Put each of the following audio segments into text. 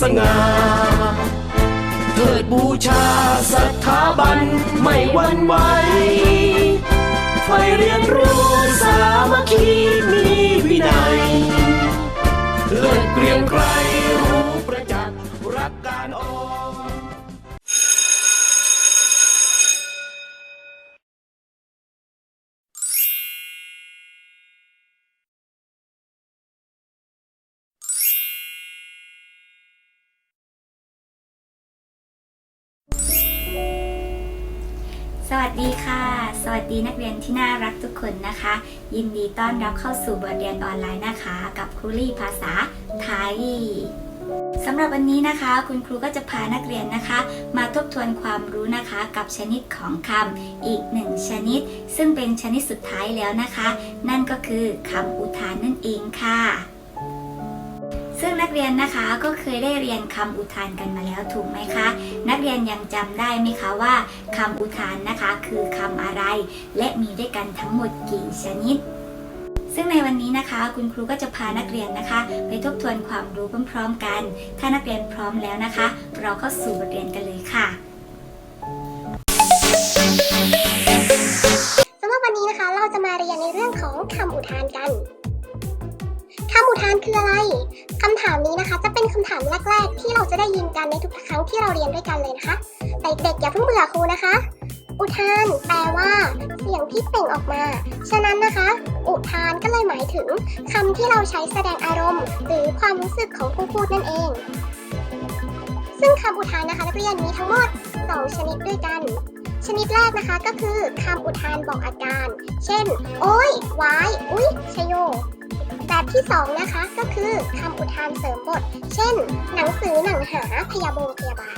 สง่าเทิดบูชาสถาบันไม่หวั่นไหวไฟเรียนรู้สามัคคีมีวินัยเลิศเกรียงไกร สวัสดีค่ะ สวัสดีนักเรียนที่น่ารักทุกคนนะคะ ยินดีต้อนรับเข้าสู่บทเรียนออนไลน์นะคะ กับครูลี่ภาษาไทยสำหรับวันนี้นะคะ คุณครูก็จะพานักเรียนนะคะ มาทบทวนความรู้นะคะ กับชนิดของคำอีกหนึ่งชนิด ซึ่งเป็นชนิดสุดท้ายแล้วนะคะ นั่นก็คือคำอุทานนั่นเองค่ะ เรียนนะคะก็เคยได้เรียนคำอุทานกันมาแล้วถูกไหมคะ นักเรียนยังจำได้ไหมคะว่าคำอุทานนะคะคือคำอะไร และมีด้วยกันทั้งหมดกี่ชนิด ซึ่งในวันนี้นะคะ คุณครูก็จะพานักเรียนนะคะ ไปทบทวนความรู้พร้อมๆกัน ถ้านักเรียนพร้อมแล้วนะคะ เราเข้าสู่บทเรียนกันเลยค่ะ ยินกันในทุกครั้งที่เราเรียนด้วยกันเลยนะคะแต่เด็กๆอย่าเพิ่งเบื่อครูนะคะ อุทานแปลว่าเสียงที่เปล่งออกมา ฉะนั้นนะคะ อุทานก็เลยหมายถึงคำที่เราใช้แสดงอารมณ์ หรือความรู้สึกของผู้พูดนั่นเอง ซึ่งคำอุทานนะคะนักเรียนมีทั้งหมดสองชนิดด้วยกัน ชนิดแรกนะคะก็คือคำอุทานบอกอาการ เช่น โอ้ยวาย อุ๊ยชโย แบบที่สองนะคะ ก็คือคำอุทานเสริมบท เช่น หนังสือหนังหาพยาบงพยาบาล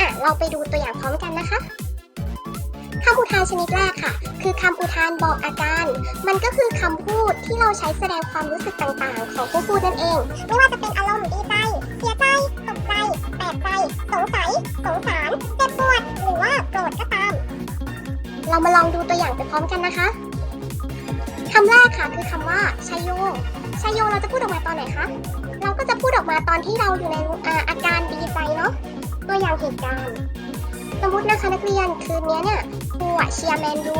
อะเราไปดูตัวอย่างพร้อมกันนะคะคำอุทานชนิดแรกค่ะ คือคำอุทานบอกอาการ มันก็คือคำพูดที่เราใช้แสดงความรู้สึกต่างๆ ของผู้พูดนั่นเอง ไม่ว่าจะเป็นอารมณ์ดีใจ เสียใจ ตกใจ แปลกใจ สงสัย สงสารเจ็บปวด หรือว่าโกรธก็ตาม เรามาลองดูตัวอย่างไปพร้อมกันนะคะำแรกค่ะคือคำว่าชัยโยชัยโยเราจะพูดออกมาตอนไหนคะ เราก็จะพูดออกมาตอนที่เราอยู่ในอาอาการดีใจเนาะ ตัวอย่างเหตุการณ์ สมมตินะคะนักเรียนคืนนี้เนี่ยครูอะเชียร์แมนยู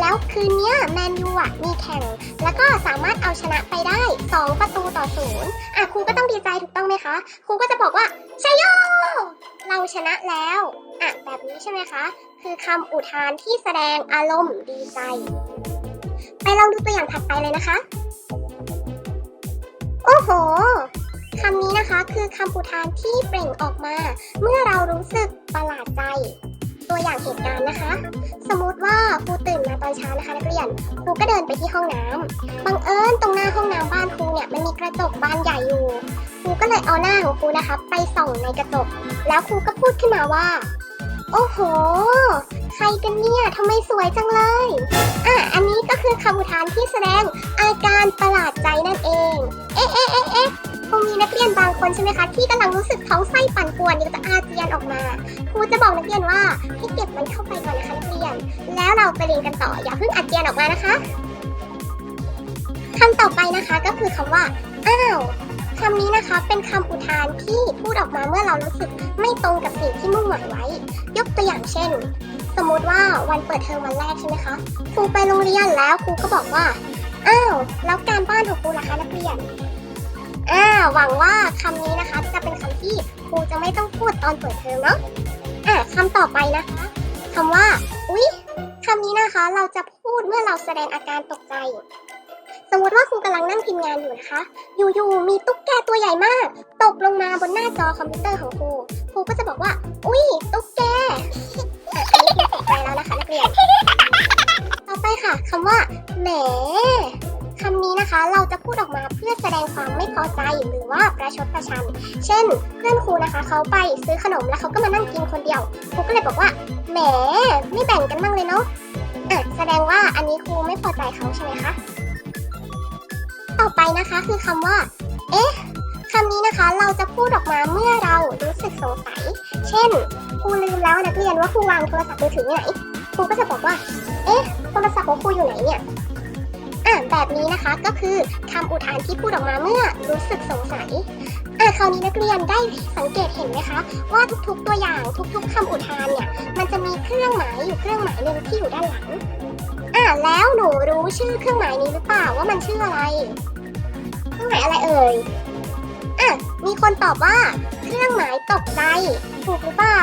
แล้วคืนนี้แมนยูอะมีแข่ง แล้วก็สามารถเอาชนะไปได้ 2 ประตูต่อศูนย์อะครูก็ต้องดีใจถูกต้องไหมคะ ครูก็จะบอกว่าชัยโย เราชนะแล้วอะแบบนี้ใช่ไหมคะ คือคำอุทานที่แสดงอารมณ์ดีใจ ไปลองดูตัวอย่างถัดไปเลยนะคะ โอ้โหคำนี้นะคะคือคำอุทานที่เปล่งออกมา เมื่อเรารู้สึกประหลาดใจ ตัวอย่างเหตุการณ์นะคะ สมมติว่าครูตื่นมาตอนเช้านะคะนักเรียนครูก็เดินไปที่ห้องน้ำบังเอิญตรงหน้าห้องน้ำบ้านครูเนี่ยมันมีกระจกบานใหญ่อยู่ครูก็เลยเอาหน้าของครูนะคะ ไปส่องในกระจก แล้วครูก็พูดขึ้นมาว่า โอ้โห ใครกันเนี่ยทำไมสวยจังเลย อะ อันนี้ก็คือคำอุทานที่แสดงอาการประหลาดใจนั่นเอง เอ๊ะเอ๊ะเอ๊ะเอ๊ะคงมีนักเรียนบางคนใช่ไหมคะ ที่กำลังรู้สึกท้องไส้ปั่นป่วนอยากจะอาเจียนออกมาครูจะบอกนักเรียนว่าให้เก็บมันเข้าไปก่อนนะคะนักเรียน แล้วเราไปเรียนกันต่ออย่าเพิ่งอาเจียนออกมานะคะคำต่อไปนะคะก็คือคำว่าอ้าว นะคะเป็นคำอุทานที่พูดออกมาเมื่อเรารู้สึกไม่ตรงกับสิ่งที่มุ่งหมายไว้ ยกตัวอย่างเช่น สมมติว่าวันเปิดเทอมวันแรกใช่ไหมคะครูไปโรงเรียนแล้วครูก็บอกว่าอ้าวแล้วการบ้านของครูล่ะคะนักเรียนอ่าหวังว่าคำนี้นะคะจะเป็นคำที่ครูจะไม่ต้องพูดตอนเปิดเทอมเนาะอะคำต่อไปนะคะคำว่า อุ๊ยคำนี้นะคะเราจะพูดเมื่อเราแสดงอาการตกใจ สมมติว่าครูกำลังนั่งพิมพ์งานอยู่นะคะ อยู่ๆ มีตุ๊กแกตัวใหญ่มาก ตกลงมาบนหน้าจอคอมพิวเตอร์ของครู ครูก็จะบอกว่า อุ๊ย ตุ๊กแกอะอันนี้คือตกใจแล้วนะคะนักเรียน ต่อไปค่ะคำว่า แหมคำนี้นะคะเราจะพูดออกมาเพื่อแสดงความไม่พอใจหรือว่าประชดประชัน เช่น เพื่อนครูนะคะเขาไปซื้อขนมแล้วเขาก็มานั่งกินคนเดียวครูก็เลยบอกว่า แหม ไม่แบ่งกันบ้างเลยเนาะอะแสดงว่าอันนี้ครูไม่พอใจเขาใช่ไหมคะ ต่อไปนะคะคือคำว่า เอ๊ะคำนี้นะคะเราจะพูดออกมาเมื่อเรารู้สึกสงสัย เช่นครูลืมแล้วนักเรียนว่าครูวางโทรศัพท์มือถือไว้ไหนครูก็จะบอกว่า เอ๊ะโทรศัพท์ของครูอยู่ไหนเนี่ยอ่าแบบนี้นะคะก็คือคำอุทานที่พูดออกมาเมื่อรู้สึกสงสัยอะคราวนี้นักเรียนได้สังเกตเห็นไหมคะ ว่าทุกๆตัวอย่างทุก ๆคำอุทานเนี่ยมันจะมีเครื่องหมายอยู่เครื่องหมายหนึ่งที่อยู่ด้านหลัง อะแล้วหนูรู้ชื่อเครื่องหมายนี้หรือเปล่าว่ามันชื่ออะไร เครื่องหมายอะไรเอ่ยอะมีคนตอบว่า เครื่องหมายตกใจถูกหรือเปล่า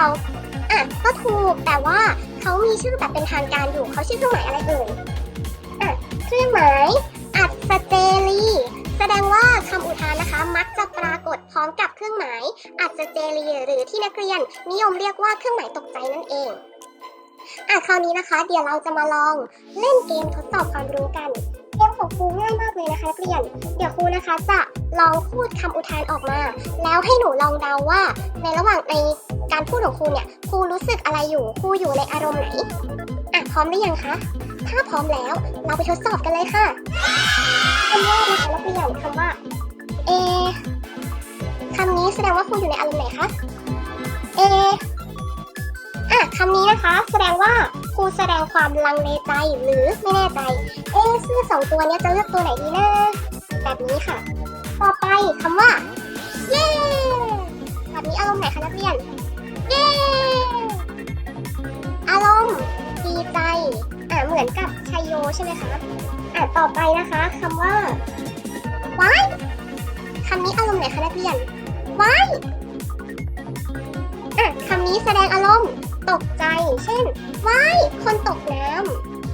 อะก็ถูกแต่ว่าเขามีชื่อแบบเป็นทางการอยู่เขาชื่อเครื่องหมายอะไรเอ่ยอะเครื่องหมายอัศเจรีแสดงว่าคำอุทานนะคะ มักจะปรากฏพร้อมกับเครื่องหมายอัศเจรีหรือที่นักเรียน นิยมเรียกว่าเครื่องหมายตกใจนั่นเอง อะคราวนี้นะคะ เดี๋ยวเราจะมาลองเล่นเกมทดสอบความรู้กัน เกมของครูง่ายมากเลยนะคะนักเรียน เดี๋ยวครูนะคะจะลองพูดคำอุทานออกมา แล้วให้หนูลองเดาว่า ในระหว่างในการพูดของครูเนี่ยครูรู้สึกอะไรอยู่ครูอยู่ในอารมณ์ไหนอะพร้อมหรือยังคะถ้าพร้อมแล้วเราไปทดสอบกันเลยค่ะคำแรกนะคะนักเรียนคำว่าเอคำนี้แสดงว่าครูอยู่ในอารมณ์ไหนคะเอ อะคำนี้นะคะ แสดงว่าครูแสดงความลังเลใจหรือไม่แน่ใจ เอ๊ะเสื้อสองตัวเนี้ยจะเลือกตัวไหนดีนะ แบบนี้ค่ะ ต่อไปคำว่า เย้แบบนี้อารมณ์ไหนคะนักเรียน เย้ อารมณ์ดีใจอะเหมือนกับชัยโยใช่ไหมคะอะต่อไปนะคะคำว่าว้ายคำนี้อารมณ์ไหนคะนักเรียนว้ายอะคำนี้แสดงอารมณ์ ตกใจ เช่นว้ายคนตกน้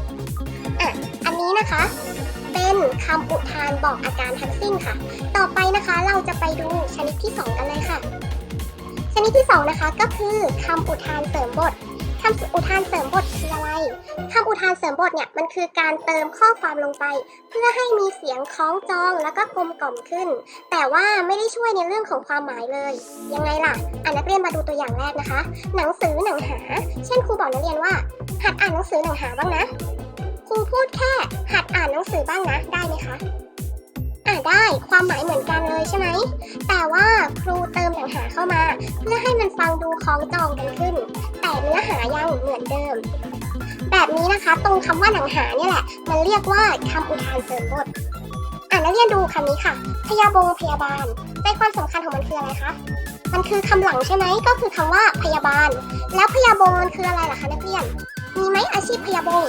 ำอะอันนี้นะคะ เป็นคำอุทานบอกอาการทั้งสิ้นค่ะ ต่อไปนะคะเราจะไปดูชนิดที่ 2 กันเลยค่ะ ชนิดที่ 2 นะคะก็คือคำอุทานเสริมบท คำอุทานเสริมบทคืออะไรคำอุทานเสริมบทเนี่ยมันคือการเติมข้อความลงไป เพื่อให้มีเสียงคล้องจองแล้วก็กลมกล่อมขึ้น แต่ว่าไม่ได้ช่วยในเรื่องของความหมายเลย ยังไงล่ะอ่านนักเรียนมาดูตัวอย่างแรกนะคะ หนังสือหนังหา เช่นครูบอกนักเรียนว่า หัดอ่านหนังสือหนังหาบ้างนะครูพูดแค่ หัดอ่านหนังสือบ้างนะได้ไหมคะ อ่าได้ความหมายเหมือนกันเลยใช่ไหม แต่ว่าครูเติมหนังหาเข้ามา เพื่อให้มันฟังดูคล้องจองกันขึ้น แต่เนื้อหายังเหมือนเดิม แบบนี้นะคะ ตรงคำว่าหนังหาเนี่ยแหละ มันเรียกว่าคำอุทานเสริมบทอ่านักเรียนดูคำนี้ค่ะ พยาบงพยาบาลใจความสำคัญของมันคืออะไรคะมันคือคำหลังใช่ไหมก็คือคำว่าพยาบาล แล้วพยาบงมันคืออะไรล่ะคะนักเรียน มีไหมอาชีพพยาบง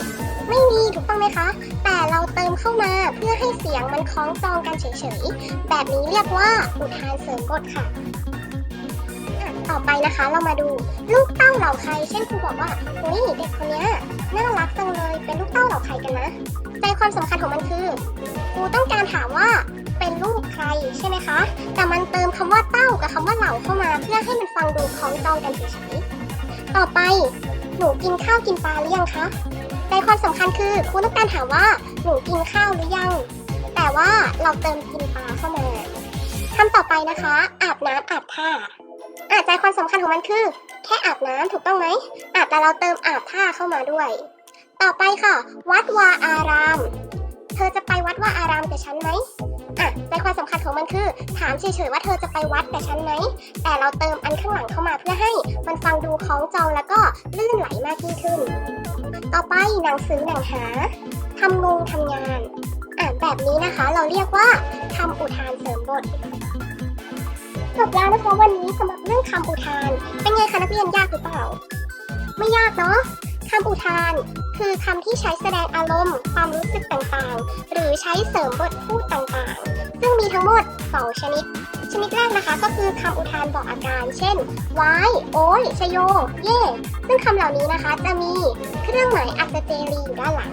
ไม่มีถูกต้องไหมคะ แต่เราเติมเข้ามาเพื่อให้เสียงมันคล้องจองกันเฉยๆ แบบนี้เรียกว่าอุทานเสริมบทค่ะ ต่อไปนะคะเรามาดูลูกเต้าเหล่าใคร เช่นครูบอกว่าเฮ้ยเด็กคนนี้น่ารักจังเลยเป็นลูกเต้าเหล่าใครกันนะใจความสำคัญของมันคือครูต้องการถามว่าเป็นลูกใครใช่ไหมคะ แต่มันเติมคำว่าเต้ากับคำว่าเหล่าเข้ามา เพื่อให้มันฟังดูคล้องจองกันเฉยๆต่อไป หนูกินข้าวกินปลาหรือยังคะใจความสำคัญคือครูต้องการถามว่าหนูกินข้าวหรือยัง แต่ว่าเราเติมกินปลาเข้ามาคำต่อไปนะคะ อาบน้ำอาบท่าอาใจความสำคัญของมันคือ แค่อาบน้ำถูกต้องไหมอาแต่เราเติมอาบท่าเข้ามาด้วย ต่อไปค่ะ วัดวาอาราม เธอจะไปวัดวาอารามกับฉันไหม อะใจความสำคัญของมันคือ ถามเฉยๆว่าเธอจะไปวัดกับฉันไหม แต่เราเติมอันข้างหลังเข้ามาเพื่อให้มันฟังดูคล้องจองแล้วก็ลื่นไหลมากยิ่งขึ้น ต่อไปหนังสือหนังหาทำงงทำงาน อ่านแบบนี้นะคะเราเรียกว่าคำอุทานเสริมบทจบแล้วนะคะวันนี้สำหรับเรื่องคำอุทาน เป็นไงคะนักเรียนยากหรือเปล่า ไม่ยากเนาะ คำอุทาน คือคำที่ใช้แสดงอารมณ์ ความรู้สึกต่างๆ หรือใช้เสริมบทพูดต่างๆ ซึ่งมีทั้งหมด 2 ชนิด ชนิดแรกนะคะก็คือคำอุทานบอกอาการ เช่น ว้าย โอ้ย ชโย เย่ ซึ่งคำเหล่านี้นะคะจะมีเครื่องหมายอัศเจรีอยู่ด้านหลัง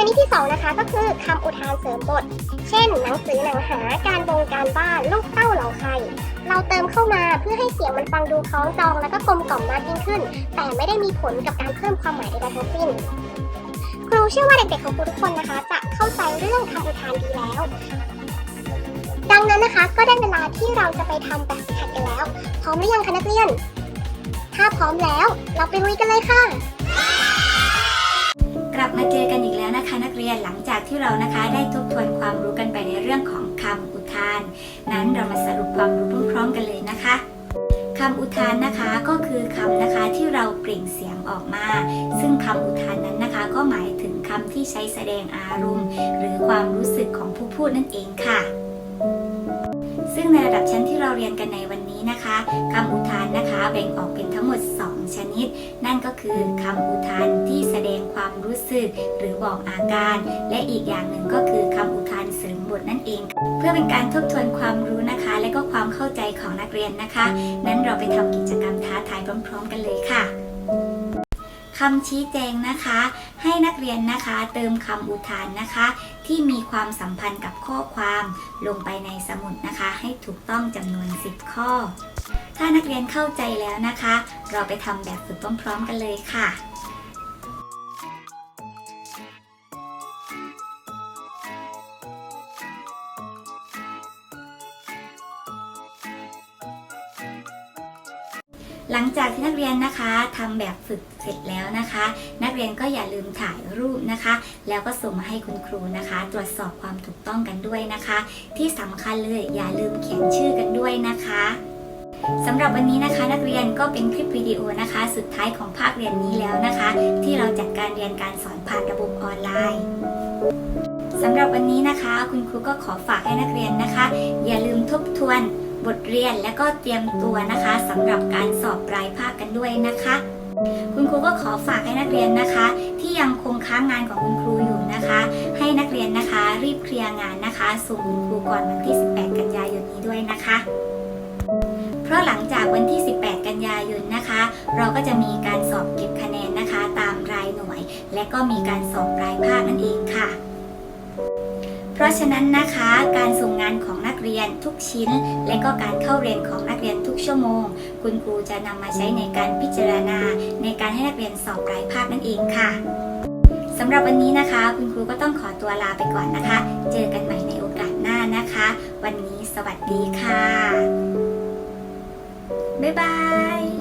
ชนิดที่สองนะคะก็คือคำอุทานเสริมบท เช่น หนังสือหนังหาการบงการบ้านลูกเต้าเหล่าใคร เราเติมเข้ามาเพื่อให้เสียงมันฟังดูคล้องจองแล้วก็กลมกล่อมมากยิ่งขึ้น แต่ไม่ได้มีผลกับการเพิ่มความหมายใดๆทั้งสิ้นครูเชื่อว่าเด็กๆของครูทุกคนนะคะ จะเข้าใจเรื่องคำอุทานดีแล้ว ดังนั้นนะคะก็ได้เวลาที่เราจะไปทำแบบฝึกหัดกันแล้ว พร้อมหรือยังคะนักเรียน ถ้าพร้อมแล้ว เราไปลุยกันเลยค่ะ กลับมาเจอกันอีกแล้วนะคะ นักเรียนหลังจากที่เรานะคะ ได้ทบทวนความรู้กันไปในเรื่องของคำอุทาน นั้นเรามาสรุปความรู้พร้อมๆกันเลยนะคะคำอุทานนะคะก็คือคำนะคะที่เราเปล่งเสียงออกมา ซึ่งคำอุทานนั้นนะคะ ก็หมายถึงคำที่ใช้แสดงอารมณ์ หรือความรู้สึกของผู้พูดนั่นเองค่ะ ซึ่งในระดับชั้นที่เราเรียนกันในวันนี้นะคะคำอุทานนะคะ แบ่งออกเป็นทั้งหมด นั่นก็คือคำอุทานที่แสดงความรู้สึกหรือบอกอาการ และอีกอย่างหนึ่งก็คือคำอุทานเสริมบทนั่นเอง เพื่อเป็นการทบทวนความรู้นะคะ และก็ความเข้าใจของนักเรียนนะคะ นั้นเราไปทำกิจกรรมท้าทายพร้อม ๆ กันเลยค่ะคำชี้แจงนะคะ ให้นักเรียนนะคะเติมคำอุทานนะคะ ที่มีความสัมพันธ์กับข้อความลงไปในสมุดนะคะ ให้ถูกต้องจำนวน 10 ข้อ ถ้านักเรียนเข้าใจแล้วนะคะ เราไปทำแบบฝึกพร้อมๆกันเลยค่ะหลังจากที่นักเรียนนะคะทำแบบฝึกเสร็จแล้วนะคะ นักเรียนก็อย่าลืมถ่ายรูปนะคะ แล้วก็ส่งมาให้คุณครูนะคะ ตรวจสอบความถูกต้องกันด้วยนะคะ ที่สำคัญเลยอย่าลืมเขียนชื่อกันด้วยนะคะ สำหรับวันนี้นะคะ นักเรียนก็เป็นคลิปวิดีโอนะคะ สุดท้ายของภาคเรียนนี้แล้วนะคะ ที่เราจัดการเรียนการสอนผ่านระบบออนไลน์สำหรับวันนี้นะคะ คุณครูก็ขอฝากให้นักเรียนนะคะ อย่าลืมทบทวนบทเรียนและก็เตรียมตัวนะคะสำหรับการสอบปลายภาคกันด้วยนะคะ คุณครูก็ขอฝากให้นักเรียนนะคะ ที่ยังคงค้างงานของคุณครูอยู่นะคะ ให้นักเรียนนะคะ รีบเคลียร์งานนะคะส่งคุณครูก่อนวันที่ 18 กันยายนนี้ด้วยนะคะ เพราะหลังจากวันที่ 18 กันยายนนะคะ เราก็จะมีการสอบเก็บคะแนนนะคะ ตามรายหน่วย และก็มีการสอบปลายภาคนั่นเองค่ะ เพราะฉะนั้นนะคะ การส่งงานของนักเรียนทุกชิ้น และก็การเข้าเรียนของนักเรียนทุกชั่วโมง คุณครูจะนำมาใช้ในการพิจารณา ในการให้นักเรียนสอบปลายภาคนั่นเองค่ะสำหรับวันนี้นะคะ คุณครูก็ต้องขอตัวลาไปก่อนนะคะ เจอกันใหม่ในโอกาสหน้านะคะ วันนี้สวัสดีค่ะ 拜拜。